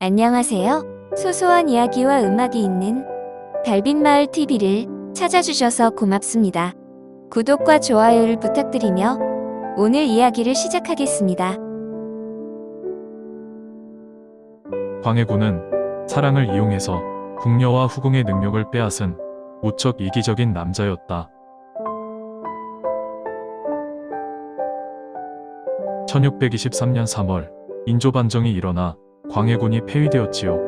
안녕하세요. 소소한 이야기와 음악이 있는 달빛마을 TV를 찾아주셔서 고맙습니다. 구독과 좋아요를 부탁드리며 오늘 이야기를 시작하겠습니다. 광해군은 사랑을 이용해서 궁녀와 후궁의 능력을 빼앗은 무척 이기적인 남자였다. 1623년 3월 인조 반정이 일어나 광해군이 폐위되었지요.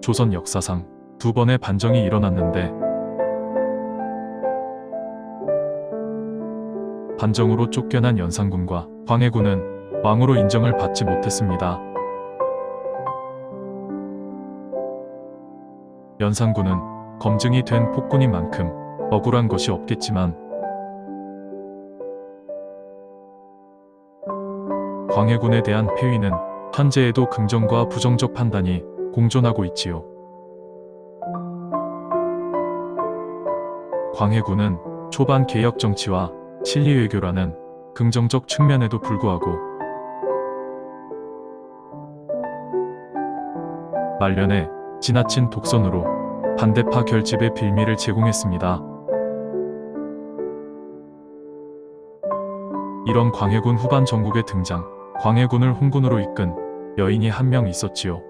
조선 역사상 두 번의 반정이 일어났는데 반정으로 쫓겨난 연산군과 광해군은 왕으로 인정을 받지 못했습니다. 연산군은 검증이 된 폭군인 만큼 억울한 것이 없겠지만 광해군에 대한 폐위는 현재에도 긍정과 부정적 판단이 공존하고 있지요. 광해군은 초반 개혁 정치와 실리 외교라는 긍정적 측면에도 불구하고 말년에 지나친 독선으로 반대파 결집의 빌미를 제공했습니다. 이런 광해군 후반 전국의 등장, 광해군을 훈군으로 이끈 여인이 한 명 있었지요.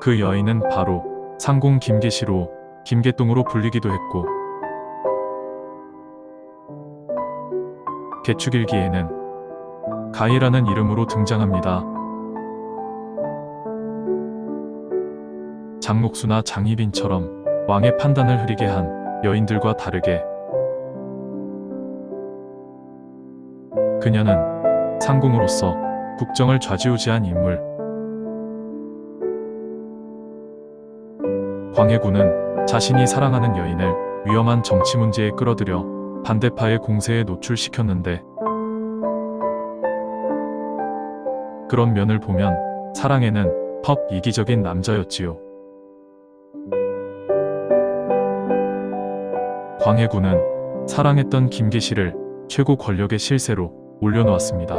그 여인은 바로 상공 김계시로 김계동으로 불리기도 했고 개축일기에는 가희라는 이름으로 등장합니다. 장목수나 장희빈처럼 왕의 판단을 흐리게 한 여인들과 다르게 그녀는 상궁으로서 국정을 좌지우지한 인물. 광해군은 자신이 사랑하는 여인을 위험한 정치 문제에 끌어들여 반대파의 공세에 노출시켰는데 그런 면을 보면 사랑에는 퍽 이기적인 남자였지요. 광해군은 사랑했던 김계시를 최고 권력의 실세로 올려놓았습니다.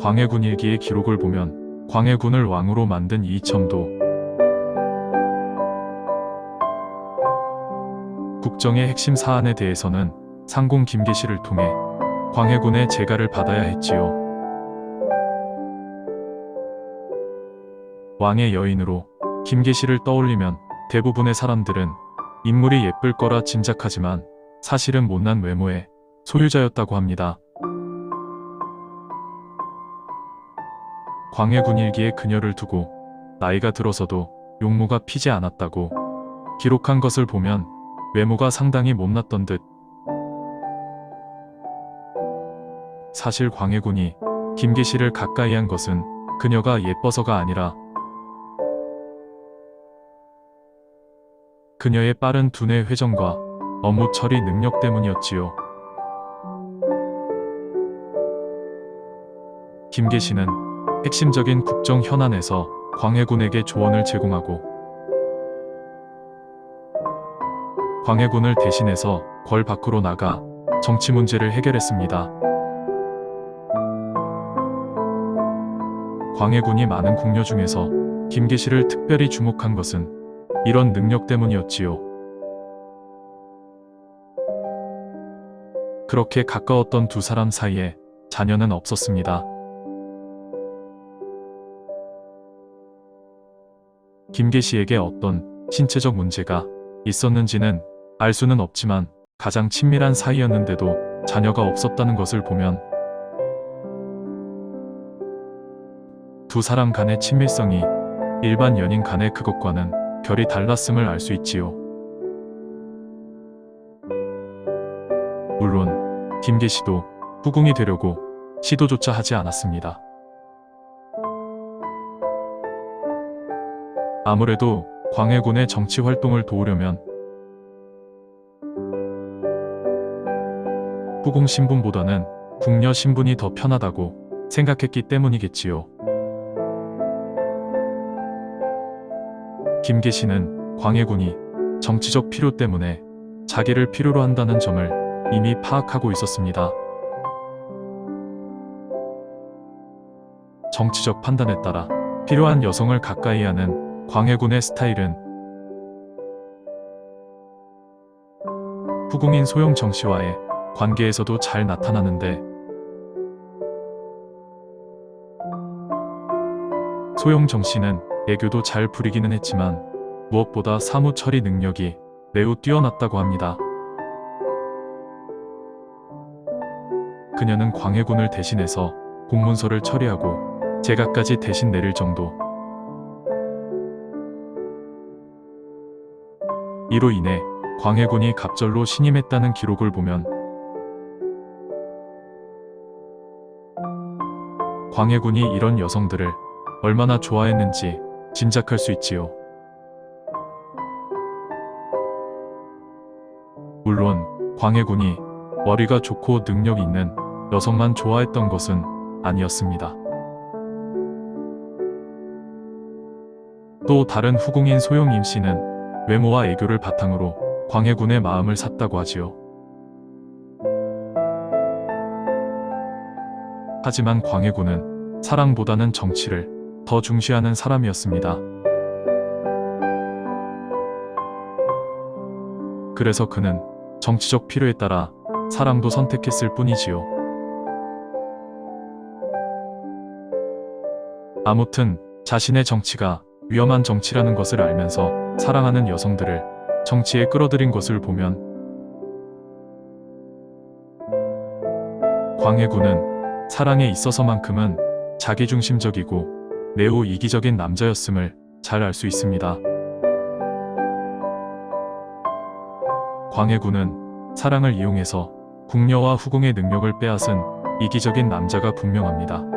광해군 일기의 기록을 보면 광해군을 왕으로 만든 이첨도 국정의 핵심 사안에 대해서는 상공 김계시를 통해 광해군의 재가를 받아야 했지요. 왕의 여인으로 김계시를 떠올리면 대부분의 사람들은 인물이 예쁠 거라 짐작하지만 사실은 못난 외모의 소유자였다고 합니다. 광해군 일기에 그녀를 두고 나이가 들어서도 용모가 피지 않았다고 기록한 것을 보면 외모가 상당히 못났던 듯 사실 광해군이 김계시를 가까이 한 것은 그녀가 예뻐서가 아니라 그녀의 빠른 두뇌 회전과 업무 처리 능력 때문이었지요. 김계시는 핵심적인 국정 현안에서 광해군에게 조언을 제공하고 광해군을 대신해서 궐 밖으로 나가 정치 문제를 해결했습니다. 광해군이 많은 궁녀 중에서 김계시를 특별히 주목한 것은 이런 능력 때문이었지요. 그렇게 가까웠던 두 사람 사이에 자녀는 없었습니다. 김계시에게 어떤 신체적 문제가 있었는지는 알 수는 없지만 가장 친밀한 사이였는데도 자녀가 없었다는 것을 보면 두 사람 간의 친밀성이 일반 연인 간의 그것과는 결이 달랐음을 알 수 있지요. 물론 김계시도 후궁이 되려고 시도조차 하지 않았습니다. 아무래도 광해군의 정치 활동을 도우려면 후궁 신분보다는 궁녀 신분이 더 편하다고 생각했기 때문이겠지요. 김계시는 광해군이 정치적 필요 때문에 자기를 필요로 한다는 점을 이미 파악하고 있었습니다. 정치적 판단에 따라 필요한 여성을 가까이 하는 광해군의 스타일은 후궁인 소영 정 씨와의 관계에서도 잘 나타나는데 소영 정 씨는 애교도 잘 부리기는 했지만 무엇보다 사무 처리 능력이 매우 뛰어났다고 합니다. 그녀는 광해군을 대신해서 공문서를 처리하고 제가까지 대신 내릴 정도. 이로 인해 광해군이 갑절로 신임했다는 기록을 보면 광해군이 이런 여성들을 얼마나 좋아했는지 짐작할 수 있지요. 물론 광해군이 머리가 좋고 능력 있는 여성만 좋아했던 것은 아니었습니다. 또 다른 후궁인 소영 임 씨는 외모와 애교를 바탕으로 광해군의 마음을 샀다고 하지요. 하지만 광해군은 사랑보다는 정치를 더 중시하는 사람이었습니다. 그래서 그는 정치적 필요에 따라 사랑도 선택했을 뿐이지요. 아무튼 자신의 정치가 위험한 정치라는 것을 알면서 사랑하는 여성들을 정치에 끌어들인 것을 보면 광해군은 사랑에 있어서만큼은 자기중심적이고 매우 이기적인 남자였음을 잘 알 수 있습니다. 광해군은 사랑을 이용해서 궁녀와 후궁의 능력을 빼앗은 이기적인 남자가 분명합니다.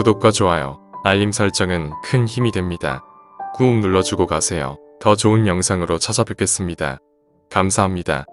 구독과 좋아요, 알림 설정은 큰 힘이 됩니다. 꾹 눌러주고 가세요. 더 좋은 영상으로 찾아뵙겠습니다. 감사합니다.